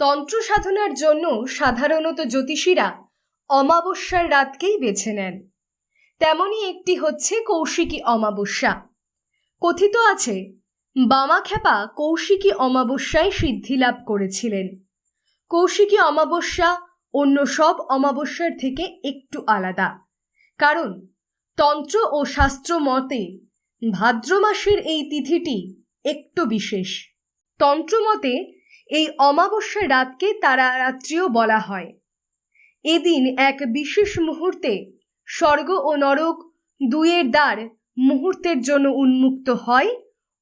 তন্ত্র সাধনার জন্য সাধারণত জ্যোতিষীরা অমাবস্যার রাতকেই বেছে নেন। তেমনই একটি হচ্ছে কৌশিকী অমাবস্যা। কথিত আছে, বামাখ্যাপা কৌশিকী অমাবস্যায় সিদ্ধিলাভ করেছিলেন। কৌশিকী অমাবস্যা অন্য সব অমাবস্যার থেকে একটু আলাদা। কারণ, তন্ত্র ও শাস্ত্র মতে ভাদ্র মাসের এই তিথিটি একটু বিশেষ। তন্ত্রমতে এই অমাবস্যার রাতকে তারা রাত্রিও বলা হয়। এদিন এক বিশেষ মুহূর্তে স্বর্গ ও নরক দুয়ের দ্বার মুহূর্তের জন্য উন্মুক্ত হয়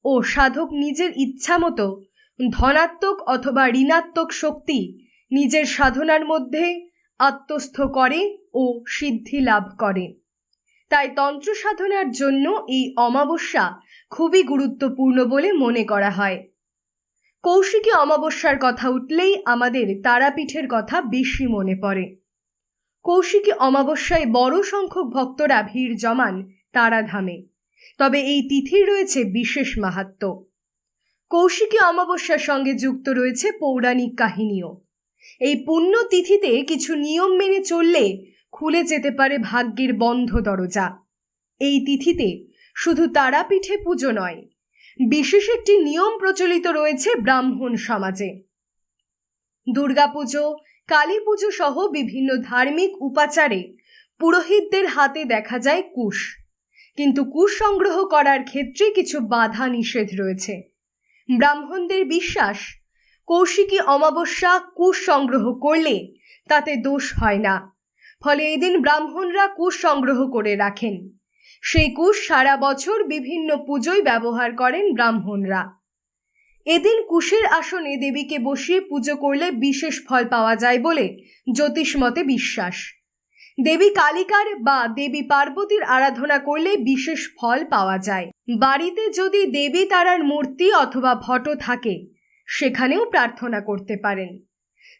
ও সাধক নিজের ইচ্ছামতো ধনাত্মক অথবা ঋণাত্মক শক্তি নিজের সাধনার মধ্যে আত্মস্থ করে ও সিদ্ধি লাভ করে। তাই তন্ত্র সাধনার জন্য এই অমাবস্যা খুবই গুরুত্বপূর্ণ বলে মনে করা হয়। কৌশিকী অমাবস্যার কথা উঠলেই আমাদের তারাপীঠের কথা বেশি মনে পড়ে। কৌশিকী অমাবস্যায় বড় সংখ্যক ভক্তরা ভিড় জমান তারাধামে, তবে এই তিথির রয়েছে বিশেষ মাহাত্ম্য কৌশিকী অমাবস্যার সঙ্গে যুক্ত রয়েছে পৌরাণিক কাহিনীও। এই পুণ্য তিথিতে কিছু নিয়ম মেনে চললে খুলে যেতে পারে ভাগ্যের বন্ধ দরজা। এই তিথিতে শুধু তারাপীঠে পুজো নয় বিশেষ একটি নিয়ম প্রচলিত রয়েছে ব্রাহ্মণ সমাজে। দুর্গাপুজো কালী পুজো সহ বিভিন্ন ধার্মিক উপাচারে পুরোহিতদের হাতে দেখা যায় কুশ। কিন্তু কুশ সংগ্রহ করার ক্ষেত্রে কিছু বাধা নিষেধ রয়েছে। ব্রাহ্মণদের বিশ্বাস, কৌশিকী অমাবস্যা কুশ সংগ্রহ করলে তাতে দোষ হয় না। ফলে এদিন ব্রাহ্মণরা কুশ সংগ্রহ করে রাখেন। সেই কুশ সারা বছর বিভিন্ন পুজোয় ব্যবহার করেন ব্রাহ্মণরা। এদিন কুশের আসনে দেবীকে বসিয়ে পুজো করলে বিশেষ ফল পাওয়া যায় বলে জ্যোতিষমতে বিশ্বাস। দেবী কালিকার বা দেবী পার্বতীর আরাধনা করলে বিশেষ ফল পাওয়া যায়। বাড়িতে যদি দেবী তারার মূর্তি অথবা ভট থাকে, সেখানেও প্রার্থনা করতে পারেন।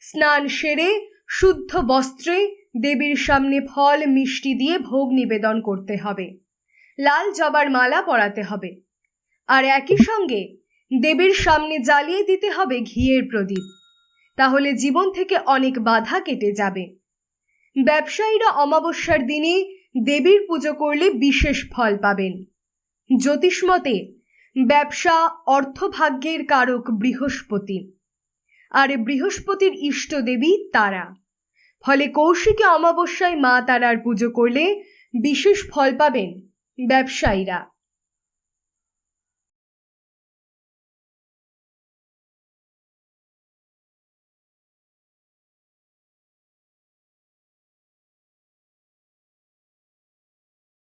স্নান সেরে, শুদ্ধ বস্ত্রে দেবীর সামনে ফল মিষ্টি দিয়ে ভোগ নিবেদন করতে হবে। লাল জবার মালা পরাতে হবে। আর একই সঙ্গে দেবীর সামনে জ্বালিয়ে দিতে হবে ঘিয়ের প্রদীপ। তাহলে জীবন থেকে অনেক বাধা কেটে যাবে। ব্যবসায়ীরা অমাবস্যার দিনে দেবীর পুজো করলে বিশেষ ফল পাবেন। জ্যোতিষমতে ব্যবসা অর্থভাগ্যের কারক বৃহস্পতি। আর বৃহস্পতির ইষ্ট দেবী তারা। ফলে কৌশিকী অমাবস্যায় মা তারার পুজো করলে বিশেষ ফল পাবেন ব্যবসায়ীরা।